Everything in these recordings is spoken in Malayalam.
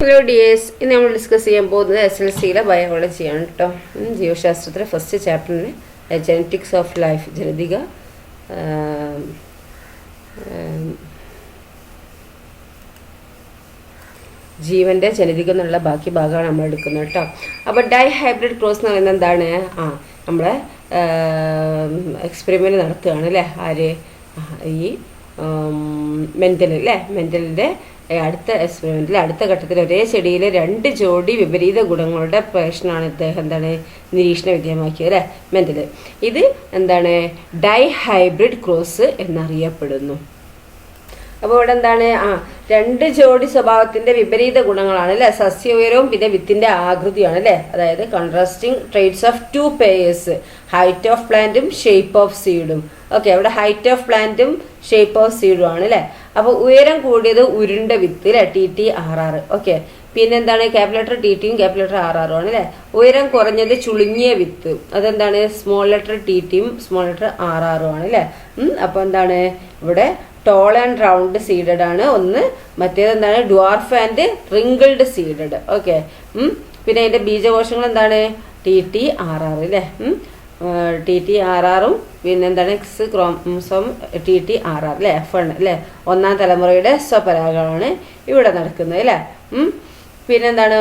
ഹലോ ഡിയേഴ്സ് ഇന്ന് നമ്മൾ ഡിസ്കസ് ചെയ്യാൻ പോകുന്നത് എസ് എൽ സിയിലെ ബയോളജിയാണ് കേട്ടോ ജീവശാസ്ത്രത്തിലെ ഫസ്റ്റ് ചാപ്റ്ററിന് ജനറ്റിക്സ് ഓഫ് ലൈഫ് ജനിതിക ജീവന്റെ ജനതിക എന്നുള്ള ബാക്കി ഭാഗമാണ് നമ്മൾ എടുക്കുന്നത് കേട്ടോ അപ്പോൾ ഡൈ ഹൈബ്രിഡ് ക്രോസ് എന്ന് പറയുന്നത് എന്താണ്? ആ നമ്മളെ എക്സ്പെരിമെന്റ് നടത്തുകയാണ് അല്ലേ ആര്? ഈ മെന്റൽ അല്ലേ മെന്റലിന്റെ അടുത്ത എക്സ്പെരിമെന്റിൽ അടുത്ത ഘട്ടത്തിൽ ഒരേ ചെടിയിൽ രണ്ട് ജോഡി വിപരീത ഗുണങ്ങളുടെ പ്രശ്നമാണ് ഇദ്ദേഹം എന്താണ് നിരീക്ഷണ വിധേയമാക്കിയത് അല്ലേ? മെന്റൽ ഇത് എന്താണ്? ഡൈ ഹൈബ്രിഡ് ക്രോസ് എന്നറിയപ്പെടുന്നു. അപ്പോൾ ഇവിടെ എന്താണ്? ആ രണ്ട് ജോഡി സ്വഭാവത്തിന്റെ വിപരീത ഗുണങ്ങളാണ് അല്ലെ? സസ്യ ഉയരവും പിന്നെ വിത്തിന്റെ ആകൃതിയാണ് അല്ലെ? അതായത് contrasting traits of two pairs height of പ്ലാന്റും ഷേപ്പ് ഓഫ് സീഡും ഓക്കെ അവിടെ ഹൈറ്റ് ഓഫ് പ്ലാന്റും ഷേപ്പ് ഓഫ് സീഡും ആണ് അല്ലെ? അപ്പോൾ ഉയരം കൂടിയത് ഉരുണ്ട വിത്ത് അല്ലെ? T T R R okay പിന്നെന്താണ് ക്യാപിലേറ്റർ ടി ടിയും ക്യാപിലേറ്റർ ആർ ആറും ആണ് അല്ലെ? ഉയരം കുറഞ്ഞത് ചുളുങ്ങിയ വിത്ത് അതെന്താണ്? സ്മോൾ ലെറ്റർ ടി ടിയും സ്മോൾ ലെറ്റർ ആർ ആറും ആണ് അല്ലെ? അപ്പോൾ എന്താണ്? ഇവിടെ ടോൾ ആൻഡ് റൗണ്ട് സീഡഡ് ആണ്. ഒന്ന് മറ്റേത് എന്താണ്? Dwarf and wrinkled seeded okay പിന്നെ അതിന്റെ ബീജകോശങ്ങൾ എന്താണ്? ടി ടി ആർ ആർ അല്ലേ ടി ടി ആർ ആറും പിന്നെ എന്താണ്? X chromosome T T R R അല്ലേ എഫ് ആണ് അല്ലേ ഒന്നാം തലമുറയുടെ സ്വപരാഗമാണ് ഇവിടെ നടക്കുന്നത് അല്ലേ. പിന്നെന്താണ്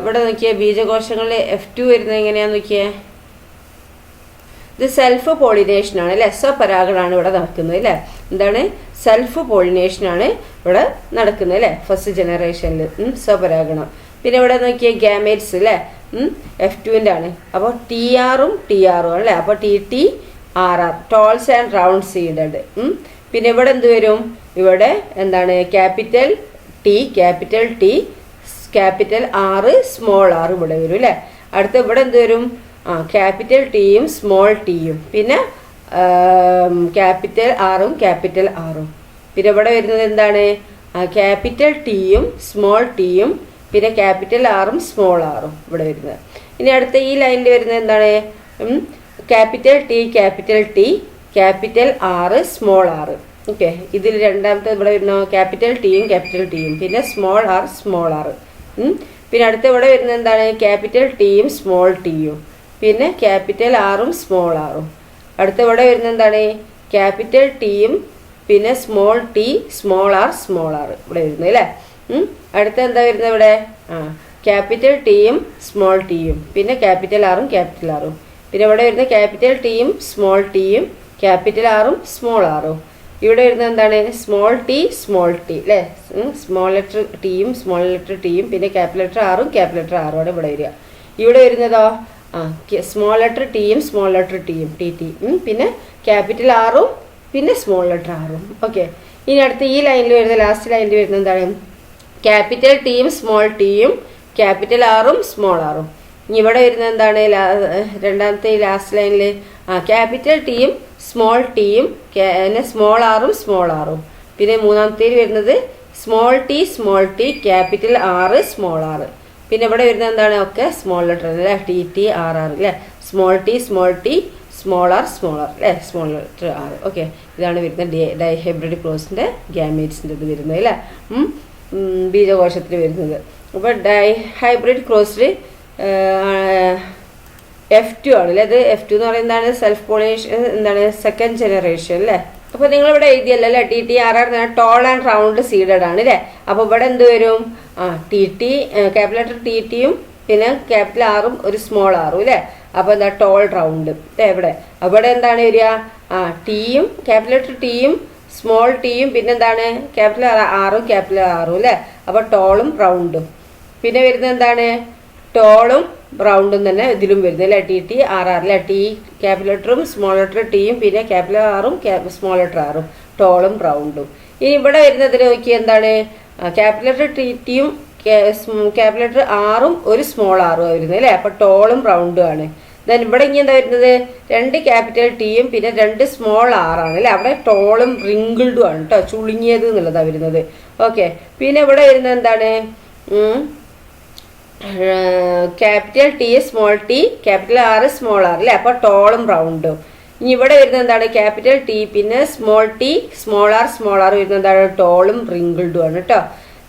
ഇവിടെ നോക്കിയ ബീജകോശങ്ങളിൽ എഫ് ടു വരുന്നത് എങ്ങനെയാന്ന് നോക്കിയേ? ഇത് സെൽഫ് പോളിനേഷൻ ആണ് അല്ലെ? സ്വപരാഗണാണ് ഇവിടെ നടക്കുന്നത് അല്ലെ? എന്താണ്? സെൽഫ് പോളിനേഷൻ ആണ് ഇവിടെ നടക്കുന്നത് അല്ലെ? ഫസ്റ്റ് ജനറേഷനിൽ സ്വപരാഗണം പിന്നെ ഇവിടെ നോക്കിയ ഗാമേറ്റ്സ് അല്ലെ? എഫ് ടുവിന്റെ ആണ്. അപ്പോൾ ടി ആറും ടി ആറും അല്ലേ? അപ്പോൾ T T R R talls and round seeded പിന്നെ ഇവിടെ എന്ത് വരും? ഇവിടെ എന്താണ്? Capital T capital T capital R small R ഇവിടെ വരും അല്ലേ? അടുത്ത ഇവിടെ എന്ത് വരും? ആ ക്യാപിറ്റൽ ടിയും സ്മോൾ ടിയും പിന്നെ ക്യാപിറ്റൽ ആറും ക്യാപിറ്റൽ ആറും പിന്നെ ഇവിടെ വരുന്നത് എന്താണ്? ക്യാപിറ്റൽ ടിയും സ്മോൾ ടിയും പിന്നെ ക്യാപിറ്റൽ ആറും സ്മോൾ ആറും ഇവിടെ വരുന്നത്. ഇനി അടുത്ത ഈ ലൈനിൽ വരുന്നത് എന്താണ്? Capital T capital T capital R small R okay ഇതിൽ രണ്ടാമത്തെ ഇവിടെ വരുന്ന ക്യാപിറ്റൽ ടിയും ക്യാപിറ്റൽ ടിയും പിന്നെ സ്മോൾ ആർ സ്മോൾ ആർ പിന്നെ അടുത്ത ഇവിടെ വരുന്നത് എന്താണ്? ക്യാപിറ്റൽ ടിയും സ്മോൾ ടിയും പിന്നെ ക്യാപിറ്റൽ ആറും സ്മോൾ ആറും. അടുത്ത ഇവിടെ വരുന്ന എന്താണ്? ക്യാപിറ്റൽ ടിയും പിന്നെ small T small R small R ഇവിടെ വരുന്നത് അല്ലേ? അടുത്ത എന്താ വരുന്നത് ഇവിടെ? ആ ക്യാപിറ്റൽ ടിയും സ്മോൾ ടിയും. പിന്നെ ക്യാപിറ്റൽ ആറും ക്യാപിറ്റൽ ആറും. പിന്നെ ഇവിടെ വരുന്ന ക്യാപിറ്റൽ ടിയും സ്മോൾ ടിയും ക്യാപിറ്റൽ ആറും സ്മോൾ ആറും. ഇവിടെ വരുന്നത് എന്താണ്? സ്മോൾ ടി സ്മോൾ ടി അല്ലേ? സ്മോൾ ലെറ്റർ ടിയും സ്മോൾ ലെറ്റർ ടിയും പിന്നെ ക്യാപിറ്റൽ ലെറ്റർ ആറും ക്യാപിറ്റൽ ലെറ്റർ ആറും ആണ് ഇവിടെ വരിക. ഇവിടെ വരുന്നതോ? ആ സ്മോൾ ലെറ്റർ ടിയും സ്മോൾ ലെറ്റർ ടിയും ടി ടി പിന്നെ ക്യാപിറ്റൽ ആറും പിന്നെ സ്മോൾ ലെറ്റർ ആറും ഓക്കെ ഇനി അടുത്ത ഈ ലൈനിൽ വരുന്ന ലാസ്റ്റ് ലൈനിൽ വരുന്ന എന്താണ്? ക്യാപിറ്റൽ ടിയും സ്മോൾ ടിയും ക്യാപിറ്റൽ ആറും സ്മോൾ ആറും ഇനി ഇവിടെ വരുന്ന എന്താണ്? രണ്ടാമത്തെ ലാസ്റ്റ് ലൈനിൽ ആ ക്യാപിറ്റൽ ടിയും സ്മോൾ ടിയും പിന്നെ സ്മോൾ ആറും സ്മോൾ ആറും പിന്നെ മൂന്നാമത്തേൽ വരുന്നത് small T small T capital R small R പിന്നെ ഇവിടെ വരുന്നത് എന്താണ്? ഒക്കെ സ്മോൾ ലെറ്റർ അല്ലേ? ടി ടി ആർ ആർ അല്ലേ? Small T small T small R small R അല്ലേ? സ്മോൾ ലെറ്റർ ആർ ഓക്കെ ഇതാണ് വരുന്നത് ഡി ഹൈബ്രിഡ് ക്ലോസിന്റെ ഗ്യാമേറ്റ്സിന്റെ ഇത് വരുന്നത് അല്ലേ? ബീജകോശത്തിൽ വരുന്നത്. അപ്പോൾ ഡൈ ഹൈബ്രിഡ് ക്രോസിൽ എഫ് ടു ആണ് അല്ലേ? അത് എഫ് ടു എന്ന് പറയുന്നതാണ് സെൽഫ് പോളിനേഷൻ എന്താണ്? സെക്കൻഡ് ജനറേഷൻ അല്ലേ? അപ്പോൾ നിങ്ങൾ ഇവിടെ എഴുതിയല്ലേ അല്ലേ? T T R R tall and round seeded ആണ് അല്ലേ അപ്പോൾ ഇവിടെ എന്ത് വരും? ആ ടി ടി ക്യാപിറ്റൽ ടി ടിയും പിന്നെ ക്യാപിറ്റൽ ആറും ഒരു സ്മോൾ ആറും അല്ലേ അപ്പോൾ എന്താ ടോൾ റൗണ്ട് എവിടെ അവിടെ എന്താണ് വരിക? ആ ടിയും ക്യാപിറ്റൽ ടിയും സ്മോൾ ടിയും പിന്നെന്താണ് ക്യാപിറ്റൽ ആറും ക്യാപിറ്റൽ ആറും അല്ലേ അപ്പോൾ ടോളും റൗണ്ടും പിന്നെ വരുന്നത് എന്താണ്? ടോളും റൗണ്ടും തന്നെ ഇതിലും വരുന്നത്. അല്ലേ? ടി ടി ആർ അല്ലേ? ടി ക്യാപിറ്റൽ ലെറ്ററും സ്മോൾ ലെറ്റർ ടിയും പിന്നെ ക്യാപിറ്റൽ ആറും സ്മോൾ ലെറ്റർ ആറും ടോളും റൗണ്ടും ഇനി ഇവിടെ വരുന്നതിൽ നോക്കിയാൽ എന്താണ്? ക്യാപിറ്റൽ ലെറ്റർ ടി ടിയും ക്യാപിറ്റൽ ലെറ്റർ ആറും ഒരു സ്മോൾ ആറും വരുന്നത്. അല്ലേ? അപ്പോൾ ടോളും റൗണ്ടും ആണ്. ദെൻ ഇവിടെ ഇനി എന്താ വരുന്നത്? രണ്ട് ക്യാപിറ്റൽ ടിയും പിന്നെ രണ്ട് സ്മോൾ ആറാണ് അല്ലേ? അവിടെ ടോളും റിങ്കിൾഡും ആണ് കേട്ടോ ചുളുങ്ങിയത് എന്നുള്ളതാണ് വരുന്നത്. ഓക്കെ പിന്നെ ഇവിടെ വരുന്നത് എന്താണ്? Capital T small T capital R small R അല്ലേ? അപ്പോൾ ടോളും റൗണ്ടും. ഇനി ഇവിടെ വരുന്ന എന്താണ്? ക്യാപിറ്റൽ ടി പിന്നെ small T small R small R വരുന്ന എന്താണ്? ടോളും റിങ്കിൾഡും ആണ് കേട്ടോ.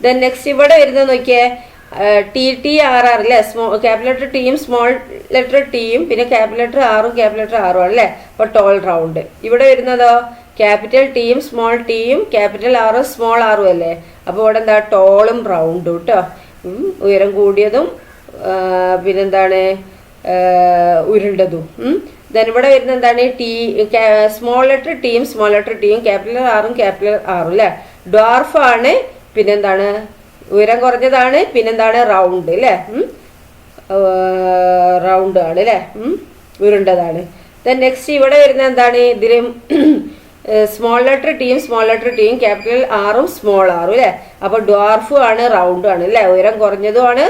ദെൻ നെക്സ്റ്റ് ഇവിടെ വരുന്നത് നോക്കിയേ ടി ടി ആർ ആർ അല്ലേ? സ്മോ ക്യാപിറ്റൽ ലെറ്റർ ടിയും സ്മോൾ ലെറ്റർ ടിയും പിന്നെ ക്യാപിറ്റൽ ലെറ്റർ ആറും ക്യാപിറ്റൽ ലെറ്റർ ആറും ആണല്ലേ അപ്പോൾ ടോൾ റൗണ്ട്. ഇവിടെ വരുന്നതോ ക്യാപിറ്റൽ ടിയും സ്മോൾ ടിയും ക്യാപിറ്റൽ ആറും സ്മോൾ ആറും അല്ലേ? അപ്പോൾ ഇവിടെ എന്താ? ടോളും റൗണ്ടും കേട്ടോ. ഉയരം കൂടിയതും പിന്നെന്താണ് ഉരുണ്ടതും. ദെൻ ഇവിടെ വരുന്ന എന്താണ് ടി സ്മോൾ ലെറ്റർ ടിയും സ്മോൾ ലെറ്റർ ടിയും ക്യാപിറ്റൽ ആറും ക്യാപിറ്റൽ ആറും അല്ലേ? ആണ് പിന്നെന്താണ് ഉയരം കുറഞ്ഞതാണ് പിന്നെന്താണ് റൗണ്ട് അല്ലേ? റൗണ്ട് ആണ് അല്ലേ? ഉരുണ്ടതാണ്. ദെൻ നെക്സ്റ്റ് ഇവിടെ വരുന്ന എന്താണ് ഇതിൽ സ്മോൾ ലെറ്റർ ടിയും സ്മോൾ ലെറ്റർ ടിയും ക്യാപിറ്റൽ ആറും സ്മോൾ ആറും അല്ലേ അപ്പോൾ ഡ്വാർഫും ആണ് റൗണ്ടും ആണ് അല്ലേ ഉയരം കുറഞ്ഞതുമാണ്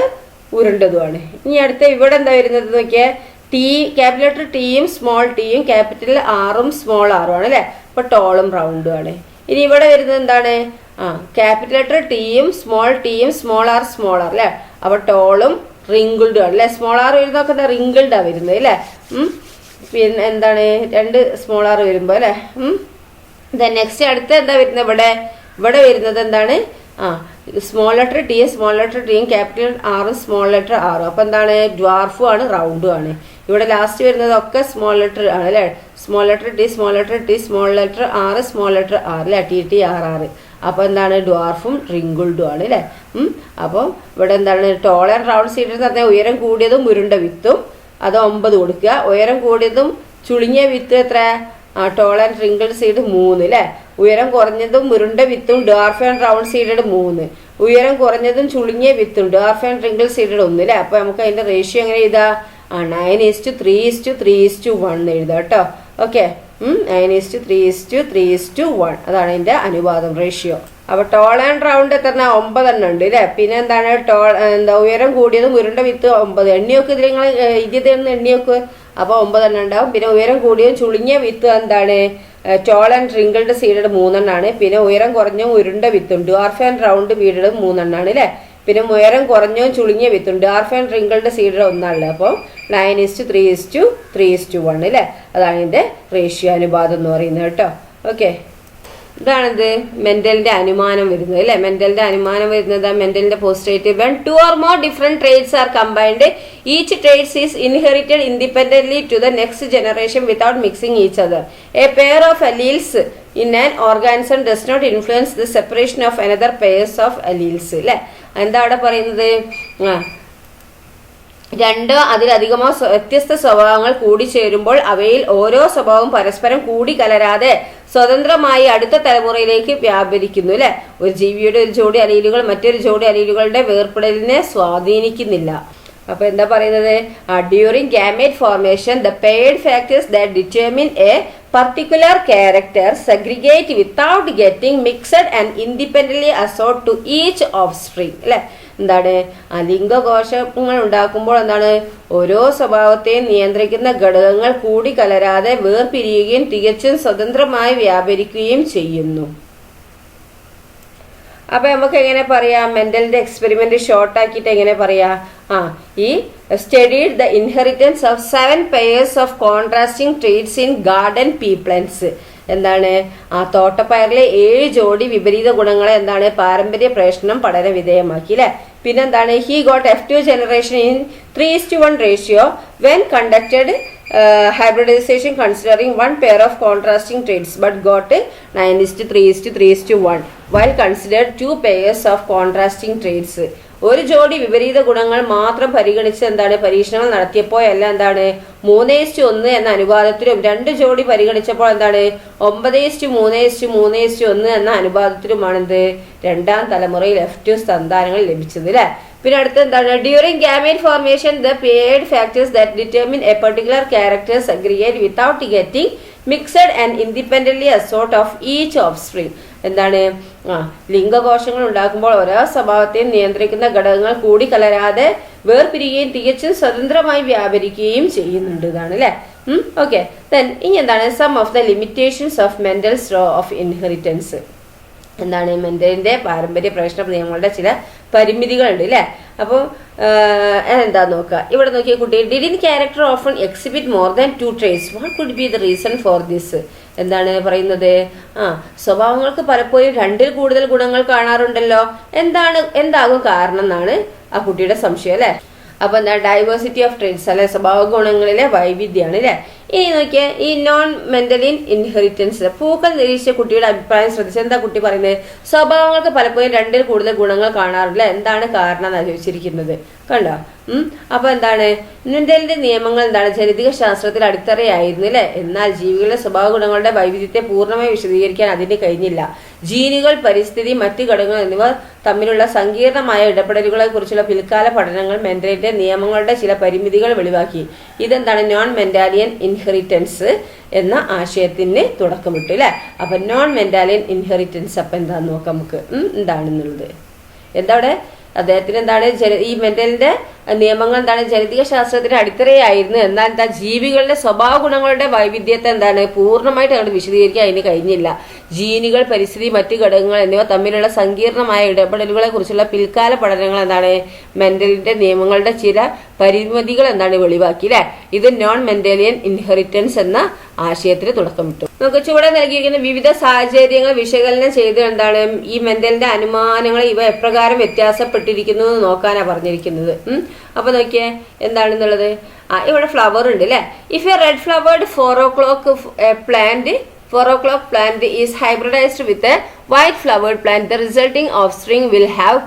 ഉരുണ്ടതുമാണ് ഇനി അടുത്ത ഇവിടെ എന്താ വരുന്നത് നോക്കിയാൽ ടി ക്യാപിറ്റൽ ലെറ്റർ ടിയും സ്മോൾ ടിയും ക്യാപിറ്റൽ ആറും സ്മോൾ ആറും ആണ് അല്ലേ അപ്പോൾ ടോളും റൗണ്ടും ആണ്. ഇനി ഇവിടെ വരുന്നത് എന്താണ്? ആ ക്യാപിറ്റൽ ലെറ്റർ ടിയും സ്മോൾ ടിയും സ്മോൾ ആർ സ്മോൾ ആർ അല്ലേ അപ്പോൾ ടോളും റിങ്കിൾഡും ആണ് അല്ലേ സ്മോൾ ആർ വരുന്നതൊക്കെ റിങ്കിൾഡാണ് വരുന്നത് അല്ലേ. പിന്നെ എന്താണ്? രണ്ട് സ്മോൾ ആർ വരുമ്പോൾ അല്ലേ നെക്സ്റ്റ് അടുത്ത എന്താ വരുന്നത്? ഇവിടെ ഇവിടെ വരുന്നത് എന്താണ്? ആ small letter T small letter ടിയും ക്യാപിറ്റൽ ആറും സ്മോൾ ലെറ്റർ ആറും അപ്പം എന്താണ്? ഡ്വാർഫും ആണ് റൗണ്ടും ആണ്. ഇവിടെ ലാസ്റ്റ് വരുന്നതൊക്കെ സ്മോൾ ലെറ്റർ ആണ് അല്ലേ? Small letter T small letter T small letter R small letter R അല്ലേ? ടി ടി ആർ ആറ് അപ്പോൾ എന്താണ്? ഡ്വാർഫും റിങ്കിൾഡും ആണ് അല്ലേ? അപ്പോൾ ഇവിടെ എന്താണ്? ടോളർ ആൻഡ് റൗണ്ട് സീറ്റ് എന്ന് പറഞ്ഞാൽ ഉയരം കൂടിയതും ഉരുണ്ട വിത്തും. അത് ഒമ്പത് കൊടുക്കുക. ഉയരം കൂടിയതും ചുളുങ്ങിയ വിത്ത് എത്ര? ടോൾ ആൻഡ് റിങ്കിൾഡ് സീഡ് മൂന്ന് അല്ലേ ഉയരം കുറഞ്ഞതും ഉരുണ്ട വിത്തും ഡാർഫ് ആൻഡ് റൗണ്ട് സീഡഡ് മൂന്ന്. ഉയരം കുറഞ്ഞതും ചുളുങ്ങിയ വിത്തും ഡാർഫ് ആൻഡ് റിങ്കിൾ സീഡഡ് ഒന്ന് അല്ലേ അപ്പോൾ നമുക്ക് അതിന്റെ റേഷ്യോ എങ്ങനെ എഴുതാ? ആ nine is to three is to three is to one എഴുതാം കേട്ടോ okay nine is to three is to three is to one അതാണ് അതിന്റെ അനുപാതം റേഷ്യോ അപ്പൊ ടോൾ ആൻഡ് റൗണ്ട് എത്ര ഒമ്പതെണ്ണം ഉണ്ട് അല്ലേ പിന്നെ എന്താണ് ടോൾ എന്താ ഉയരം കൂടിയത് ഉരുണ്ട വിത്ത് ഒമ്പത്. എണ്ണിയൊക്കെ ഇതിൽ നിങ്ങൾ ഇതിന്ന് എണ്ണിയൊക്കെ അപ്പോൾ ഒമ്പതെണ്ണം ഉണ്ടാവും. പിന്നെ ഉയരം കൂടിയതും ചുളിഞ്ഞ വിത്ത് എന്താണ് ടോൾ ആൻഡ് റിങ്കിൾഡ് സീഡഡ് മൂന്നെണ്ണാണ്. പിന്നെ ഉയരം കുറഞ്ഞ ഉരുണ്ട വിത്തുണ്ട്. ആർഫ് ആൻഡ് റൗണ്ട് വീടുകൾ മൂന്നെണ്ണാണ് അല്ലേ പിന്നെ ഉയരം കുറഞ്ഞോ ചുളിങ്ങിയ വിത്തുണ്ട്. ആർഫ് ആൻഡ് റിങ്കിൾഡ് സീഡഡ് ഒന്നാണല്ലോ അപ്പോൾ nine is to three is to three is to one അല്ലേ അതാണ് ഇതിന്റെ റേഷ്യോ അനുപാതം എന്ന് പറയുന്നത് കേട്ടോ. ഓക്കെ ഇതാണിത് മെന്റലിന്റെ അനുമാനം വരുന്നത് അല്ലെ? മെന്റലിന്റെ അനുമാനം വരുന്നത് മെന്റലിന്റെ പോസ്റ്റേറ്റീവ് when two or more different traits are combined each traits is inherited independently to the next generation without mixing each other a pair of alleles in an organism does not influence the separation of another pairs of alleles അല്ലെ? എന്താ അവിടെ പറയുന്നത്? രണ്ടോ അതിലധികമോ വ്യത്യസ്ത സ്വഭാവങ്ങൾ കൂടിച്ചേരുമ്പോൾ അവയിൽ ഓരോ സ്വഭാവവും പരസ്പരം കൂടിക്കലരാതെ സ്വതന്ത്രമായി അടുത്ത തലമുറയിലേക്ക് വ്യാപരിക്കുന്നു അല്ലെ? ഒരു ജീവിയുടെ ഒരു ജോഡി അലീലുകൾ മറ്റൊരു ജോഡി അലീലുകളുടെ വേർപെടലിനെ സ്വാധീനിക്കുന്നില്ല. അപ്പൊ എന്താ പറയുന്നത്? During gamete formation the paired factors that determine a particular character segregate without getting mixed and independently assort to each offspring അല്ലെ? എന്താണ്? അലിംഗകോശങ്ങൾ ലിംഗകോശങ്ങൾ ഉണ്ടാക്കുമ്പോൾ എന്താണ്? ഓരോ സ്വഭാവത്തെയും നിയന്ത്രിക്കുന്ന ഘടകങ്ങൾ കൂടി കലരാതെ വേർപിരിയുകയും തികച്ചും സ്വതന്ത്രമായി വ്യാപരിക്കുകയും ചെയ്യുന്നു. അപ്പൊ നമുക്ക് എങ്ങനെ പറയാം? മെന്റലിന്റെ എക്സ്പെരിമെന്റ് ഷോർട്ട് ആക്കിയിട്ട് എങ്ങനെ പറയാ? ആ ഈ studied the inheritance of seven pairs of contrasting traits in garden pea plants എന്താണ് ആ തോട്ടപ്പയറിലെ ഏഴ് ജോഡി വിപരീത ഗുണങ്ങളെ എന്താണ് പാരമ്പര്യ പ്രേഷണം പഠന വിധേയമാക്കി അല്ലെ പിന്നെന്താണ് he got F two generation in three to one ratio when conducted pair of contrasting traits but got 9 is to 3 is to 3 is to 1 while considered two pairs of contrasting traits ഒരു ജോഡി വിപരീത ഗുണങ്ങൾ മാത്രം പരിഗണിച്ച് എന്താണ് പരീക്ഷണങ്ങൾ നടത്തിയപ്പോഴല്ല എന്താണ് മൂന്ന് ഇസ്റ്റു ഒന്ന് എന്ന അനുപാതത്തിലും രണ്ട് ജോഡി പരിഗണിച്ചപ്പോൾ എന്താണ് ഒമ്പത് ഇസ്റ്റു മൂന്ന് ഇസ്റ്റു മൂന്ന് ഇസ്റ്റു ഒന്ന് എന്ന അനുപാതത്തിലുമാണ് എന്ത് രണ്ടാം തലമുറയിൽ എഫ് ടു സന്താനങ്ങൾ ലഭിച്ചത് അല്ലെ പിന്നെ അടുത്ത എന്താണ് during gamete formation the paired factors that determine a particular characters segregate without getting mixed and independently assort of each offspring എന്താണ്? ആ ലിംഗകോശങ്ങൾ ഉണ്ടാക്കുമ്പോൾ ഓരോ സ്വഭാവത്തെയും നിയന്ത്രിക്കുന്ന ഘടകങ്ങൾ കൂടി കലരാതെ വേർപിരിയുകയും തികച്ചും സ്വതന്ത്രമായി വ്യാപരിക്കുകയും ചെയ്യുന്നുണ്ട് ഇതാണ് അല്ലേ? ഓക്കെ ദെൻ ഇനി എന്താണ്? Some of the limitations of Mendel straw of inheritance എന്താണ്? മെന്റലിന്റെ പാരമ്പര്യ പ്രവേശന നിയമങ്ങളുടെ ചില പരിമിതികളുണ്ട് അല്ലേ അപ്പോൾ എന്താ നോക്കുക ഇവിടെ നോക്കിയ കുട്ടി didn't character often exhibit more than two traits what could be the reason for this എന്താണ് പറയുന്നത്? ആ സ്വഭാവങ്ങൾക്ക് പലപ്പോഴും രണ്ടിൽ കൂടുതൽ ഗുണങ്ങൾ കാണാറുണ്ടല്ലോ. എന്താണ് എന്താകും കാരണം എന്നാണ് ആ കുട്ടിയുടെ സംശയം അല്ലെ? അപ്പൊ എന്താ ഡൈവേഴ്സിറ്റി ഓഫ് ട്രെയിൻസ് അല്ലെ? സ്വഭാവ ഗുണങ്ങളിലെ വൈവിധ്യമാണ് അല്ലെ ഇനി നോക്കിയാൽ ഈ നോൺ മെന്റലിൻ ഇൻഹെറിറ്റൻസ് പൂക്കൾ നിരീക്ഷിച്ച കുട്ടിയുടെ അഭിപ്രായം ശ്രദ്ധിച്ച് എന്താ കുട്ടി പറയുന്നത്? സ്വഭാവങ്ങൾക്ക് പലപ്പോഴും രണ്ടിൽ കൂടുതൽ ഗുണങ്ങൾ കാണാറില്ല എന്താണ് കാരണം എന്ന് ചോദിച്ചിരിക്കുന്നത്. കണ്ടോ? ഉം? അപ്പൊ എന്താണ്? മെന്റലിന്റെ നിയമങ്ങൾ എന്താണ്? ജനിതക ശാസ്ത്രത്തിൽ അടിത്തറയായിരുന്നു അല്ലെ എന്നാൽ ജീവികളുടെ സ്വഭാവ ഗുണങ്ങളുടെ വൈവിധ്യത്തെ പൂർണമായി വിശദീകരിക്കാൻ അതിന് കഴിഞ്ഞില്ല. ജീനുകൾ പരിസ്ഥിതി മറ്റ് ഘടകങ്ങൾ എന്നിവ തമ്മിലുള്ള സങ്കീർണമായ ഇടപെടലുകളെ കുറിച്ചുള്ള പിൽക്കാല പഠനങ്ങൾ മെന്റലിന്റെ നിയമങ്ങളുടെ ചില പരിമിതികൾ വെളിവാക്കി. ഇതെന്താണ്? നോൺ മെന്റാലിയൻ ഇൻഹെറിറ്റൻസ് എന്ന ആശയത്തിന് തുടക്കമിട്ടു അല്ലെ അപ്പൊ നോൺ മെന്റാലിയൻ ഇൻഹെറിറ്റൻസ് അപ്പൊ എന്താന്ന് നോക്കാം നമുക്ക്. എന്താണെന്നുള്ളത്? എന്താ അവിടെ? അദ്ദേഹത്തിന് എന്താണ് ഈ മെന്റലിന്റെ നിയമങ്ങൾ എന്താണ് ജനിതക ശാസ്ത്രത്തിന്റെ അടിത്തറയായിരുന്നു. എന്നാൽ എന്താ ജീവികളുടെ സ്വഭാവ ഗുണങ്ങളുടെ വൈവിധ്യത്തെ എന്താണ് പൂർണമായിട്ട് അങ്ങോട്ട് വിശദീകരിക്കാൻ അതിന് കഴിഞ്ഞില്ല. ജീനുകൾ പരിസ്ഥിതി മറ്റു ഘടകങ്ങൾ എന്നിവ തമ്മിലുള്ള സങ്കീർണമായ ഇടപെടലുകളെ കുറിച്ചുള്ള പിൽക്കാല പഠനങ്ങൾ എന്താണ് മെന്റലിന്റെ നിയമങ്ങളുടെ ചില പരിമിതികൾ എന്താണ് വെളിവാക്കി അല്ലെ ഇത് നോൺ മെന്റേലിയൻ ഇൻഹെറിറ്റൻസ് എന്ന ആശയത്തിന് തുടക്കമിട്ടു. നമുക്ക് ചുവടെ നൽകിയിരിക്കുന്ന വിവിധ സാഹചര്യങ്ങൾ വിശകലനം ചെയ്ത് എന്താണ് ഈ മെന്റലിന്റെ അനുമാനങ്ങൾ ഇവ എപ്രകാരം വ്യത്യാസപ്പെട്ടിരിക്കുന്നു എന്ന് നോക്കാനാണ് പറഞ്ഞിരിക്കുന്നത്. അപ്പൊ നോക്കിയേ എന്താണെന്നുള്ളത്? ആ ഇവിടെ ഫ്ലവർ ഉണ്ട് അല്ലെ if a red flowered four o'clock plant o'clock plant is hybridized with a white flowered plant the resulting offspring will have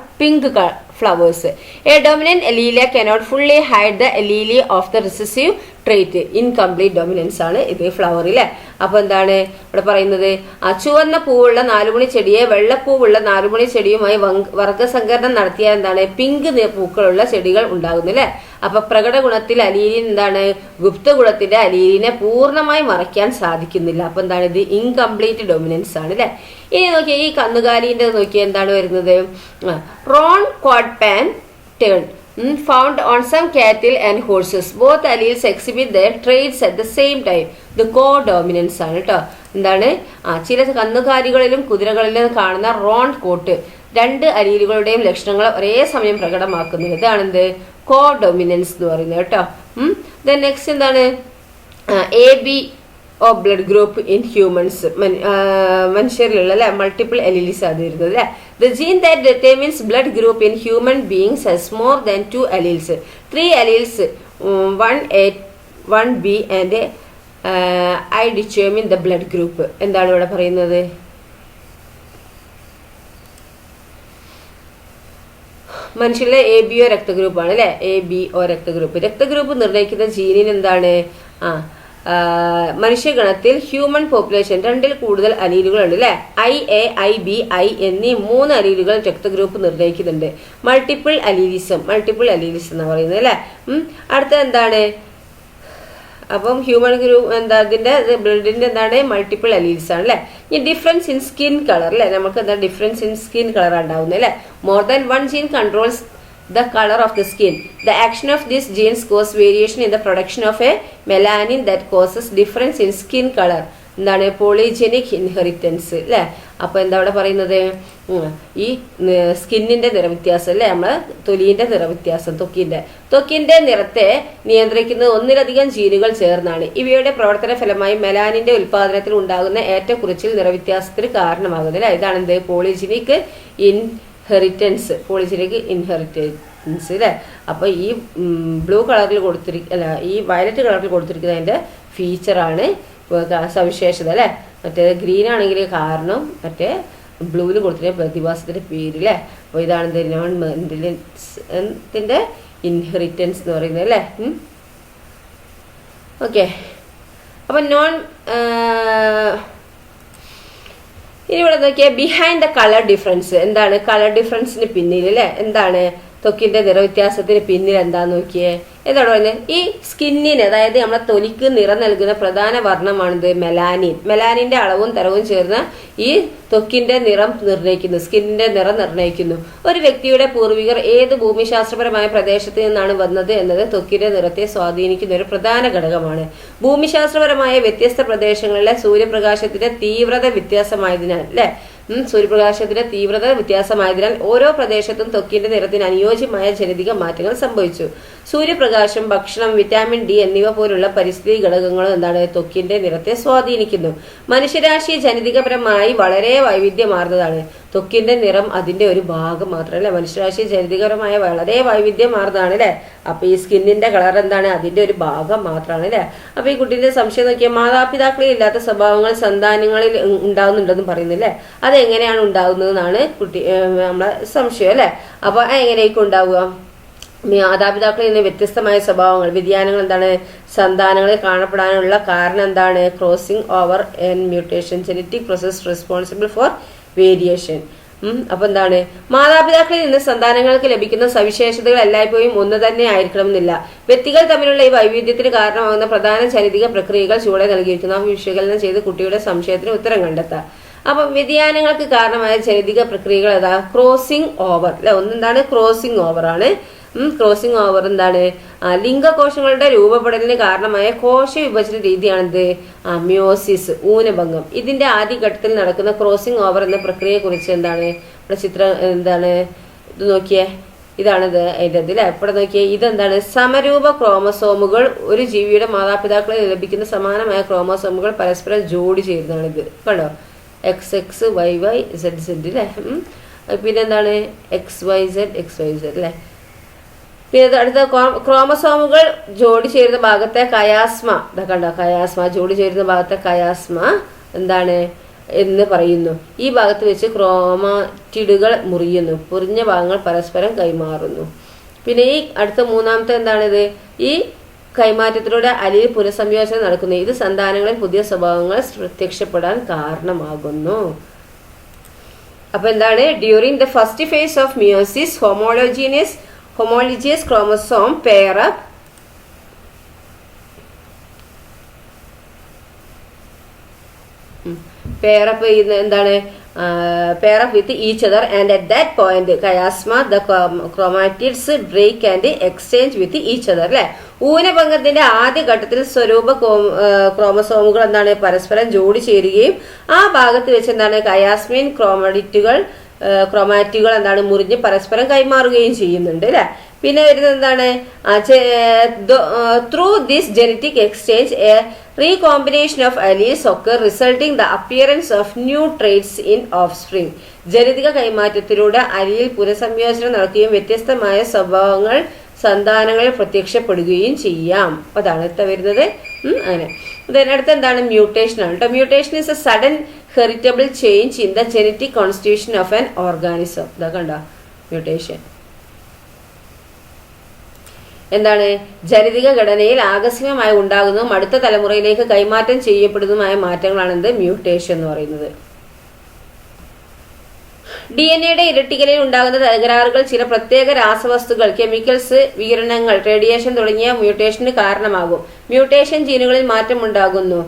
flowers a dominant allele cannot fully hide the allele of the recessive trait incomplete dominance ആണ് ഇത് ഫ്ലവറിലെ അപ്പോൾ എന്താണ്? ഇവിടെ പറയുന്നത് ആ ചുവന്ന പൂവുള്ള നാലുമണി ചെടിയെ വെള്ളപ്പൂവുള്ള നാലുമണി ചെടിയുമായി വർഗസങ്കരണം നടത്തിയാൽ എന്താണ്? പിങ്ക് പൂക്കളുള്ള ചെടികൾ ഉണ്ടാകുന്നു അല്ലെ അപ്പൊ പ്രകട ഗുണത്തിൽ അലീലിൻ എന്താണ്? ഗുപ്ത ഗുണത്തിന്റെ അലീലിനെ പൂർണമായി മറയ്ക്കാൻ സാധിക്കുന്നില്ല. അപ്പൊ എന്താണ് ഇത്? ഇൻകംപ്ലീറ്റ് ഡൊമിനൻസ് ആണ് അല്ലെ ഇനി നോക്കിയാൽ ഈ കന്നുകാലിന്റെ നോക്കിയാൽ എന്താണ് വരുന്നത്? Roan coat pattern found on some cattle and horses both alleles exhibit the traits at the same time the codominance ആണ് കേട്ടോ എന്താണ്? ആ ചില കന്നുകാലികളിലും കുതിരകളിലും കാണുന്ന റോൺ കോട്ട് രണ്ട് അലീലുകളുടെയും ലക്ഷണങ്ങൾ ഒരേ സമയം പ്രകടമാക്കുന്നത്. ഇതാണെന്ത്? കോ ഡൊമിനൻസ് എന്ന് പറയുന്നത് കേട്ടോ. ദെൻ നെക്സ്റ്റ് എന്താണ്? A B O blood group in humans മനുഷ്യരിലുള്ള അല്ലെ? മൾട്ടിപ്പിൾ അലീൽസ് ആണ് വരുന്നത് അല്ലെ? The gene that determines blood group in human beings has more than two alleles three alleles one A one B and I determine the blood group എന്താണ് ഇവിടെ പറയുന്നത്? മനുഷ്യരിലെ എ ബി ഒ രക്തഗ്രൂപ്പാണ് അല്ലെ? എ ബി ഒ രക്തഗ്രൂപ്പ്. രക്തഗ്രൂപ്പ് നിർണയിക്കുന്ന ജീനിന് എന്താണ്? ആ മനുഷ്യഗണത്തിൽ ഹ്യൂമൻ പോപ്പുലേഷൻ രണ്ടിൽ കൂടുതൽ അലീലുകൾ ഉണ്ട് അല്ലെ? I A I B I എന്നീ മൂന്ന് അലീലുകൾ രക്തഗ്രൂപ്പ് നിർണയിക്കുന്നുണ്ട്. മൾട്ടിപ്പിൾ അലീലിസം മൾട്ടിപ്പിൾ അലീലിസം എന്ന് പറയുന്നത് അല്ലെ. അടുത്ത എന്താണ്? അപ്പം ഹ്യൂമൻ ഗ്രൂ എന്താ അതിന്റെ ബ്ലഡിന്റെ എന്താണ് മൾട്ടിപ്പിൾ അലീൽസ് ആണ് അല്ലെ? ഇനി ഡിഫറൻസ് ഇൻ സ്കിൻ കളർ അല്ലേ? നമുക്ക് എന്താ ഡിഫറൻസ് ഇൻ സ്കിൻ കളർ ഉണ്ടാവുന്നത് more than one gene controls the colour of the skin the action of this genes cause variation in the production of a melanin that causes difference in skin colour എന്താണ് പോളിജനിക് ഇൻഹെറിറ്റൻസ് അല്ലേ അപ്പോൾ എന്താ അവിടെ പറയുന്നത്? ഈ സ്കിന്നിന്റെ നിറവ്യത്യാസം അല്ലേ നമ്മൾ തൊലിന്റെ നിറവ്യത്യാസം തൊക്കിന്റെ തൊക്കിന്റെ നിറത്തെ നിയന്ത്രിക്കുന്നത് ഒന്നിലധികം ജീനുകൾ ചേർന്നാണ്. ഇവയുടെ പ്രവർത്തന ഫലമായി മെലാനിന്റെ ഉൽപാദനത്തിൽ ഉണ്ടാകുന്ന ഏറ്റക്കുറിച്ചിൽ നിറവ്യത്യാസത്തിന് കാരണമാകുന്നത് അല്ലേ ഇതാണ് എന്ത് പോളിജെനിക് ഇൻഹെറിറ്റൻസ് പോളിജെനിക് ഇൻഹെറിറ്റൻസ് അല്ലേ അപ്പോൾ ഈ ബ്ലൂ കളറിൽ കൊടുത്തിരിക്കുന്ന ഈ വയലറ്റ് കളറിൽ കൊടുത്തിരിക്കുന്നതിന്റെ ഫീച്ചറാണ് സവിശേഷത അല്ലേ? മറ്റേ ഗ്രീൻ ആണെങ്കിൽ കാരണം മറ്റേ ബ്ലൂവിന് കൊടുത്തിട്ട് പ്രതിഭാസത്തിന്റെ പേര് അല്ലേ? അപ്പോൾ ഇതാണ് മെന്റലിന്റെ ഇൻഹെറിറ്റൻസ് എന്ന് പറയുന്നത് അല്ലേ? ഓക്കെ അപ്പം നോൺ ഇനി ഇവിടെ നോക്കിയാൽ ബിഹൈൻഡ് ദ കളർ ഡിഫറൻസ് എന്താണ് കളർ ഡിഫറൻസിന് പിന്നിൽ അല്ലേ? എന്താണ് ത്വക്കിന്റെ നിറവ്യത്യാസത്തിന് പിന്നിൽ എന്താന്ന് നോക്കിയേ? എന്താണ് പറയുന്നത് ഈ സ്കിന്നിന് അതായത് നമ്മുടെ തൊലിക്ക് നിറം നൽകുന്ന പ്രധാന വർണമാണിത് മെലാനിൻ. മെലാനിന്റെ അളവും തരവും ചേർന്ന് ഈ ത്വക്കിന്റെ നിറം നിർണയിക്കുന്നു സ്കിന്നിന്റെ നിറം നിർണയിക്കുന്നു. ഒരു വ്യക്തിയുടെ പൂർവികർ ഏത് ഭൂമിശാസ്ത്രപരമായ പ്രദേശത്ത് നിന്നാണ് വന്നത് എന്നത് ത്വക്കിന്റെ നിറത്തെ സ്വാധീനിക്കുന്ന ഒരു പ്രധാന ഘടകമാണ്. ഭൂമിശാസ്ത്രപരമായ വ്യത്യസ്ത പ്രദേശങ്ങളിലെ സൂര്യപ്രകാശത്തിന്റെ തീവ്രത വ്യത്യാസമായതിനാൽ അല്ലെ? സൂര്യപ്രകാശത്തിന്റെ തീവ്രത വ്യത്യാസമായതിനാൽ ഓരോ പ്രദേശത്തും ത്വക്കിന്റെ നിറത്തിന് അനുയോജ്യമായ ജനിതക മാറ്റങ്ങൾ സംഭവിച്ചു. സൂര്യപ്രകാശം ഭക്ഷണം വിറ്റാമിൻ ഡി എന്നിവ പോലുള്ള പരിസ്ഥിതി ഘടകങ്ങളും എന്താണ് ത്വക്കിന്റെ നിറത്തെ സ്വാധീനിക്കുന്നു. മനുഷ്യരാശി ജനിതകപരമായി വളരെ വൈവിധ്യമാർന്നതാണ്. ത്വക്കിന്റെ നിറം അതിന്റെ ഒരു ഭാഗം മാത്രം അല്ലെ മനുഷ്യരാശി ജനിതകപരമായ വളരെ വൈവിധ്യമാർന്നതാണ് അല്ലെ? അപ്പൊ ഈ സ്കിന്നിന്റെ കളർ എന്താണ്? അതിന്റെ ഒരു ഭാഗം മാത്രമാണ് അല്ലെ? അപ്പൊ ഈ കുട്ടീന്റെ സംശയം നോക്കിയാൽ മാതാപിതാക്കളിൽ ഇല്ലാത്ത സ്വഭാവങ്ങൾ സന്താനങ്ങളിൽ ഉണ്ടാവുന്നുണ്ടെന്ന് പറയുന്നില്ലേ? അത് എങ്ങനെയാണ് ഉണ്ടാകുന്നതെന്നാണ് കുട്ടി നമ്മളെ സംശയം അല്ലെ? അപ്പൊ എങ്ങനെയൊക്കെ ഉണ്ടാവുക? മാതാപിതാക്കളിൽ നിന്ന് വ്യത്യസ്തമായ സ്വഭാവങ്ങൾ വ്യതിയാനങ്ങൾ എന്താണ്? സന്താനങ്ങളിൽ കാണപ്പെടാനുള്ള കാരണം എന്താണ്? Crossing over and mutation genetic process responsible for variation അപ്പൊ എന്താണ്? മാതാപിതാക്കളിൽ നിന്ന് സന്താനങ്ങൾക്ക് ലഭിക്കുന്ന സവിശേഷതകൾ എല്ലായ്പ്പോഴും ഒന്ന് തന്നെ ആയിരിക്കണമെന്നില്ല. വ്യക്തികൾ തമ്മിലുള്ള ഈ വൈവിധ്യത്തിന് കാരണമാകുന്ന പ്രധാന ചരിതിക പ്രക്രിയകൾ ചൂടെ നൽകിയിരിക്കുന്നു. വിശകലനം ചെയ്ത് കുട്ടിയുടെ സംശയത്തിന് ഉത്തരം കണ്ടെത്താം. അപ്പൊ വ്യതിയാനങ്ങൾക്ക് കാരണമായ ചരിതിക പ്രക്രിയകൾ ഏതാ? ക്രോസിംഗ് ഓവർ അല്ലെ ഒന്നെന്താണ്? ക്രോസിംഗ് ഓവർ ആണ്. ക്രോസിംഗ് ഓവർ എന്താണ്? ലിംഗകോശങ്ങളുടെ രൂപപ്പെടലിന് കാരണമായ കോശ വിഭജന രീതിയാണിത്. അമ്യോസിസ് മ്യോസിസ് ഊനഭംഗം. ഇതിന്റെ ആദ്യഘട്ടത്തിൽ നടക്കുന്ന ക്രോസിംഗ് ഓവർ എന്ന പ്രക്രിയയെ കുറിച്ച് എന്താണ്? ഇവിടെ ചിത്രം എന്താണ്? ഇത് നോക്കിയേ. ഇതാണിത്. അതിന്റെ ഇതിൽ എപ്പോഴും നോക്കിയേ. ഇതെന്താണ്? സമരൂപ ക്രോമസോമുകൾ ഒരു ജീവിയുടെ മാതാപിതാക്കളിൽ ലഭിക്കുന്ന സമാനമായ ക്രോമസോമുകൾ പരസ്പരം ജോഡി ചെയ്യുന്നതാണ് ഇത് കണ്ടോ X X Y Y Z Z അല്ലേ. പിന്നെന്താണ് X Y Z X Y Z അല്ലേ പിന്നെ അടുത്ത ക്രോ- ക്രോമസോമുകൾ ജോഡി ചേരുന്ന ഭാഗത്തെ കയാസ്മ. ഇതാ കയാസ്മ ജോഡി ചേരുന്ന ഭാഗത്തെ കയാസ്മ എന്താണ് എന്ന് പറയുന്നു. ഈ ഭാഗത്ത് വെച്ച് ക്രോമാറ്റിഡുകൾ മുറിയുന്നു. മുറിഞ്ഞ ഭാഗങ്ങൾ പരസ്പരം കൈമാറുന്നു. പിന്നെ ഈ അടുത്ത മൂന്നാമത്തെ എന്താണിത്? ഈ കൈമാറ്റത്തിലൂടെ അലിയിൽ പുനഃസംയോജനം നടക്കുന്നു. ഇത് സന്താനങ്ങളിൽ പുതിയ സ്വഭാവങ്ങൾ പ്രത്യക്ഷപ്പെടാൻ കാരണമാകുന്നു. അപ്പൊ എന്താണ്? During the first phase of meiosis homologous homologous chromosome pair up pair up എന്താണ്? Pair up with each other and at that point chiasma the chromatids break and exchange with each other അല്ലെ? ഊനഭംഗത്തിന്റെ ആദ്യ ഘട്ടത്തിൽ സ്വരൂപ ക്രോമസോമുകൾ എന്താണ്? പരസ്പരം ജോഡി ചേരുകയും ആ ഭാഗത്ത് വെച്ച് എന്താണ്? കയാസ്മിൻ ക്രോമഡിറ്റുകൾ ക്രോമാറ്റുകൾ എന്താണ് മുറിഞ്ഞ് പരസ്പരം കൈമാറുകയും ചെയ്യുന്നുണ്ട് അല്ലെ? പിന്നെ വരുന്നത് എന്താണ്? Through this genetic exchange a recombination of alleles ഒക്കെ resulting the appearance of new traits in offspring ജനിതക കൈമാറ്റത്തിലൂടെ അലിയിൽ പുനഃസംയോജനം നടക്കുകയും വ്യത്യസ്തമായ സ്വഭാവങ്ങൾ സന്താനങ്ങളിൽ പ്രത്യക്ഷപ്പെടുകയും ചെയ്യാം. അതാണ് ഇത്ത വരുന്നത്. അങ്ങനെ. അതിനടുത്ത് അടുത്ത എന്താണ്? മ്യൂട്ടേഷൻ ആണ്. കേട്ടോ mutation is a sudden heritable change in the genetic constitution of an organism ഇതാ കണ്ട? മ്യൂട്ടേഷൻ എന്താണ്? ജനിതക ഘടനയിൽ ആകസ്മികമായി ഉണ്ടാകുന്നതും അടുത്ത തലമുറയിലേക്ക് കൈമാറ്റം ചെയ്യപ്പെടുന്നതുമായ മാറ്റങ്ങളാണ് എന്ത്? മ്യൂട്ടേഷൻ എന്ന് പറയുന്നത്. ഡി എൻ എയുടെ ഇരട്ടിക്കലിൽ ഉണ്ടാകുന്ന തകരാറുകൾ ചില പ്രത്യേക രാസവസ്തുക്കൾ കെമിക്കൽസ് വികിരണങ്ങൾ റേഡിയേഷൻ തുടങ്ങിയ മ്യൂട്ടേഷന് കാരണമാകും. മ്യൂട്ടേഷൻ ജീനുകളിൽ മാറ്റമുണ്ടാകുന്നു.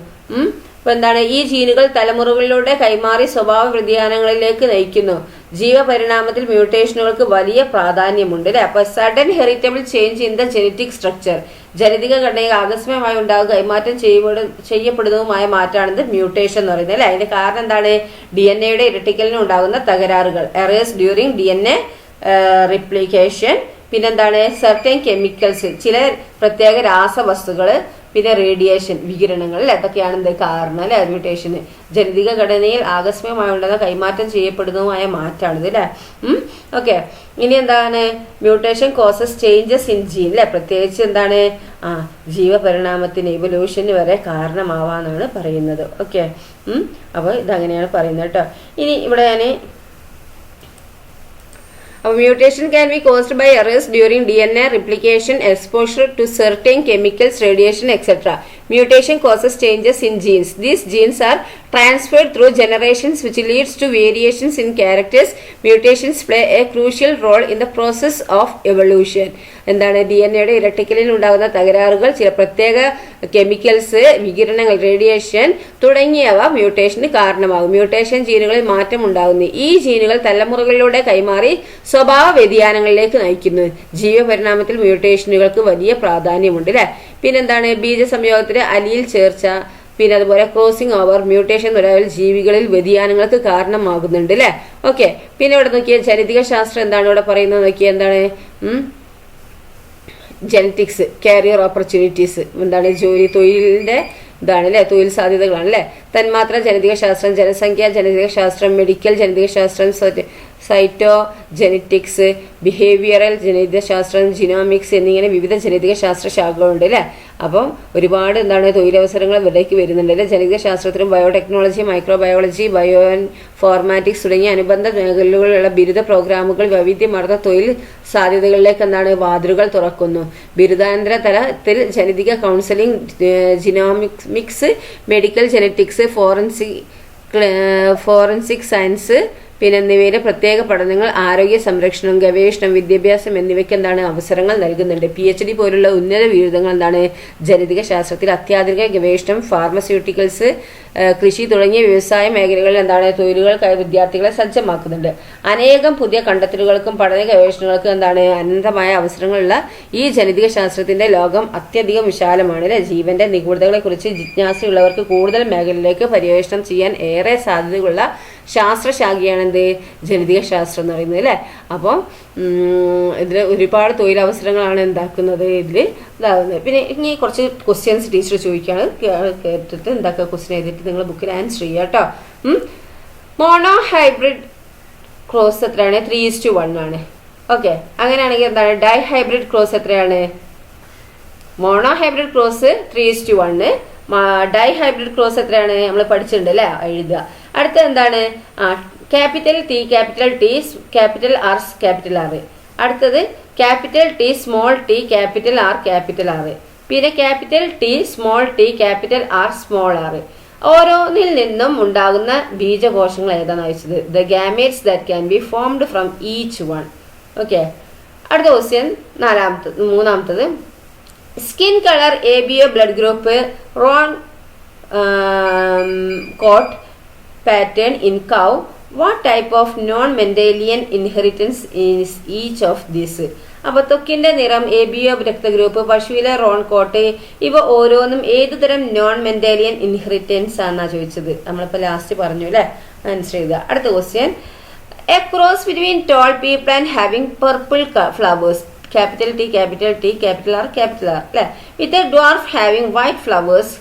ഉം അപ്പൊ എന്താണ് ഈ ജീനുകൾ തലമുറകളിലൂടെ കൈമാറി സ്വഭാവ വ്യതിയാനങ്ങളിലേക്ക് നയിക്കുന്നു. ജീവപരിണാമത്തിൽ മ്യൂട്ടേഷനുകൾക്ക് വലിയ പ്രാധാന്യമുണ്ട് അല്ലെ? അപ്പൊ sudden heritable change in the genetic structure ജനിതക ഘടനയിൽ ആകസ്മികമായി ഉണ്ടാകുക കൈമാറ്റം ചെയ്യപ്പെടു ചെയ്യപ്പെടുന്നതുമായ മാറ്റാണിത് മ്യൂട്ടേഷൻ എന്ന് പറയുന്നത് അല്ലെ? അതിന്റെ കാരണം എന്താണ്? ഡി എൻ എയുടെ ഇരട്ടിക്കലിന് ഉണ്ടാകുന്ന തകരാറുകൾ errors during D N A replication പിന്നെന്താണ്? സർട്ടൈൻ കെമിക്കൽസ് ചില പ്രത്യേക രാസവസ്തുക്കൾ പിന്നെ റേഡിയേഷൻ വികിരണങ്ങൾ അതൊക്കെയാണ് എന്ത് കാരണം അല്ലെ? മ്യൂട്ടേഷന് ജനിതക ഘടനയിൽ ആകസ്മികമായി ഉണ്ടാകുന്ന കൈമാറ്റം ചെയ്യപ്പെടുന്നതുമായ മാറ്റാണിത് അല്ലെ? ഓക്കെ ഇനി എന്താണ്? Mutation causes changes in gene അല്ലെ? പ്രത്യേകിച്ച് എന്താണ്? ആ ജീവപരിണാമത്തിന് ഇവല്യൂഷന് വരെ കാരണമാവാന്നാണ് പറയുന്നത്. ഓക്കെ അപ്പോൾ ഇതങ്ങനെയാണ് പറയുന്നത് കേട്ടോ. ഇനി ഇവിടെ ഞാൻ A mutation can be caused by errors during DNA replication, exposure to certain chemicals, radiation, etc. Radiation causes changes in genes. These genes are transferred through generations which leads to variations in characters. Mutations play a crucial role in the process of evolution. എന്താണ് ഡി എൻ എയുടെ ഇരട്ടിക്കലിൽ ഉണ്ടാകുന്ന തകരാറുകൾ ചില പ്രത്യേക കെമിക്കൽസ് വികിരണങ്ങൾ റേഡിയേഷൻ തുടങ്ങിയവ മ്യൂട്ടേഷന് കാരണമാകും മ്യൂട്ടേഷൻ ജീനുകളിൽ മാറ്റം ഉണ്ടാകുന്നു ഈ ജീനുകൾ തലമുറകളിലൂടെ കൈമാറി സ്വഭാവ വ്യതിയാനങ്ങളിലേക്ക് നയിക്കുന്നു ജീവപരിണാമത്തിൽ മ്യൂട്ടേഷനുകൾക്ക് വലിയ പ്രാധാന്യമുണ്ട് അല്ലെ പിന്നെന്താണ് ബീജസംയോഗത്തിന് അലിയിൽ ചേർച്ച പിന്നെ അതുപോലെ ക്രോസിംഗ് ഓവർ മ്യൂട്ടേഷൻ തുടങ്ങിയ ജീവികളിൽ വ്യതിയാനങ്ങൾക്ക് കാരണമാകുന്നുണ്ട് അല്ലേ ഓക്കെ പിന്നെ ഇവിടെ നോക്കിയാൽ ജനിതിക ശാസ്ത്രം എന്താണ്? ഇവിടെ പറയുന്നത് നോക്കിയാൽ എന്താണ്? ജനറ്റിക്സ് കാരിയർ ഓപ്പർച്യൂണിറ്റീസ് എന്താണ്? ജോലി തൊഴിലിന്റെ ഇതാണ് അല്ലേ തൊഴിൽ സാധ്യതകളാണ് അല്ലേ തന്മാത്ര ജനിതക ശാസ്ത്രം ജനസംഖ്യ ജനിതക ശാസ്ത്രം മെഡിക്കൽ ജനിതക ശാസ്ത്രം സൈറ്റോ ജെനറ്റിക്സ് ബിഹേവിയറൽ ജനിതശാസ്ത്രം ജിനോമിക്സ് എന്നിങ്ങനെ വിവിധ ജനിതക ശാസ്ത്ര ശാഖകളുണ്ട് അല്ലേ? അപ്പം ഒരുപാട് എന്താണ് തൊഴിലവസരങ്ങൾ ഇവിടേക്ക് വരുന്നുണ്ട് അല്ലേ? ജനിതക ശാസ്ത്രത്തിലും ബയോടെക്നോളജി മൈക്രോബയോളജി ബയോ ഫോർമാറ്റിക്സ് തുടങ്ങിയ അനുബന്ധ മേഖലകളിലുള്ള ബിരുദ പ്രോഗ്രാമുകൾ വൈവിധ്യമാർന്ന തൊഴിൽ സാധ്യതകളിലേക്ക് എന്താണ് വാതിലുകൾ തുറക്കുന്നു. ബിരുദാനന്തര തലത്തിൽ ജനിതക counselling genomics medical genetics forensic forensic science പിന്നെ എന്നിവയിലെ പ്രത്യേക പഠനങ്ങൾ ആരോഗ്യ സംരക്ഷണം ഗവേഷണം വിദ്യാഭ്യാസം എന്നിവയ്ക്ക് എന്താണ് അവസരങ്ങൾ നൽകുന്നുണ്ട്. പി എച്ച് ഡി പോലുള്ള ഉന്നത ബിരുദങ്ങൾ എന്താണ്? ജനിതക ശാസ്ത്രത്തിൽ അത്യാധുനിക ഗവേഷണം ഫാർമസ്യൂട്ടിക്കൽസ് കൃഷി തുടങ്ങിയ വ്യവസായ മേഖലകളിൽ എന്താണ്? തൊഴിലുകൾക്കായി വിദ്യാർത്ഥികളെ സജ്ജമാക്കുന്നുണ്ട്. അനേകം പുതിയ കണ്ടെത്തലുകൾക്കും പഠന ഗവേഷണങ്ങൾക്കും എന്താണ്? അനന്തമായ അവസരങ്ങളുള്ള ഈ ജനിതക ശാസ്ത്രത്തിന്റെ ലോകം അത്യധികം വിശാലമാണ് അല്ലെ? ജീവന്റെ നിഗൂഢതകളെ കുറിച്ച് ജിജ്ഞാസയുള്ളവർക്ക് കൂടുതൽ മേഖലയിലേക്ക് പര്യവേഷണം ചെയ്യാൻ ഏറെ സാധ്യതയുള്ള ശാസ്ത്രശാഖയാണ് എന്ത് ജനിതക ശാസ്ത്രം എന്ന് പറയുന്നത് അല്ലേ? അപ്പോൾ ഇതിൽ ഒരുപാട് തൊഴിലവസരങ്ങളാണ് എന്താക്കുന്നത് ഇതിൽ ഇതാകുന്നത് പിന്നെ ഇനി കുറച്ച് ക്വസ്റ്റ്യൻസ് ടീച്ചർ ചോദിക്കുകയാണ് കേട്ടിട്ട് എന്താക്കുക ക്വസ്റ്റ്യൻ എഴുതിയിട്ട് നിങ്ങൾ ബുക്കിൽ ആൻസർ ചെയ്യുക കേട്ടോ. മോണോ ഹൈബ്രിഡ് ക്രോസ് എത്രയാണ്? ത്രീ ടു വൺ ആണ്. ഓക്കെ അങ്ങനെയാണെങ്കിൽ എന്താണ്? ഡൈ ഹൈബ്രിഡ് ക്രോസ് എത്രയാണ്? Monohybrid cross three is to one dihybrid cross എത്രയാണ് നമ്മൾ പഠിച്ചിട്ടുണ്ട് അല്ലേ? എഴുതുക. അടുത്ത എന്താണ്? Capital T capital T capital R capital R. അടുത്തത് capital T small t capital R capital R. പിന്നെ capital T small t capital R small r. ഓരോന്നിൽ നിന്നും ഉണ്ടാകുന്ന ബീജകോശങ്ങൾ ഏതാണ് അയച്ചത് the gametes that can be formed from each one okay അടുത്ത ക്വസ്റ്റ്യൻ നാലാമത്തെ മൂന്നാമത്തത്. Skin colour A B O blood group roan coat pattern in cow. What type of non Mendelian inheritance is each of this അപ്പൊ തൊക്കിന്റെ നിറം എ ബി ഒ രക്തഗ്രൂപ്പ് പശുവിലെ റോൺ കോട്ട് ഇവ ഓരോന്നും ഏതുതരം നോൺ മെന്റേലിയൻ ഇൻഹെറിറ്റൻസ് ആണെന്നാ ചോദിച്ചത്? നമ്മളിപ്പോ ലാസ്റ്റ് പറഞ്ഞു അല്ലെ? ആൻസർ ചെയ്ത. അടുത്ത question a cross between tall people and having purple flowers capital T capital T capital R capital R അല്ലെ? With a dwarf having white flowers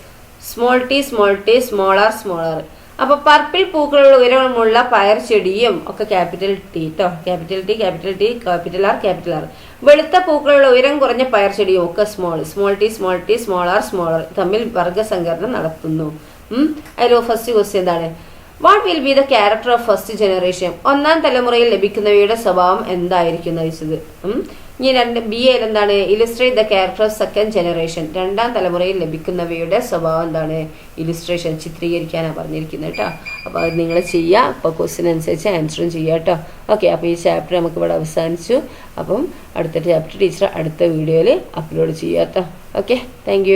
small t small t small r അപ്പൊ പർപ്പിൾ പൂക്കളുള്ള ഉയരമുള്ള പയർ ചെടിയും ഒക്കെ ക്യാപിറ്റൽ ടി കേട്ടോ capital T capital T capital R capital R വെളുത്ത പൂക്കളുള്ള ഉയരം കുറഞ്ഞ പയർ ചെടിയും ഒക്കെ small small t small t small r small r തമ്മിൽ വർഗസങ്കരണം നടത്തുന്നു. ഉം? അതിൽ ഫസ്റ്റ് ക്വസ്റ്റ്യൻ എന്താണ്? What will be the character of first generation ഒന്നാം തലമുറയിൽ ലഭിക്കുന്നവയുടെ സ്വഭാവം എന്തായിരിക്കും ഉം. ഇനി രണ്ട് ബി എയിൽ എന്താണ്? Illustrate the character of second generation രണ്ടാം തലമുറയിൽ ലഭിക്കുന്നവയുടെ സ്വഭാവം എന്താണ്? ഇലിസ്ട്രേഷൻ ചിത്രീകരിക്കാനാണ് പറഞ്ഞിരിക്കുന്നത് കേട്ടോ. അപ്പോൾ അത് നിങ്ങൾ ചെയ്യുക അപ്പോൾ ക്വസ്റ്റ്യൻ അനുസരിച്ച് ആൻസറും ചെയ്യുക കേട്ടോ. ഓക്കെ അപ്പോൾ ഈ ചാപ്റ്റർ നമുക്ക് ഇവിടെ അവസാനിച്ചു. അപ്പം അടുത്ത ചാപ്റ്റർ ടീച്ചർ അടുത്ത വീഡിയോയിൽ അപ്ലോഡ് ചെയ്യാം കേട്ടോ. Okay thank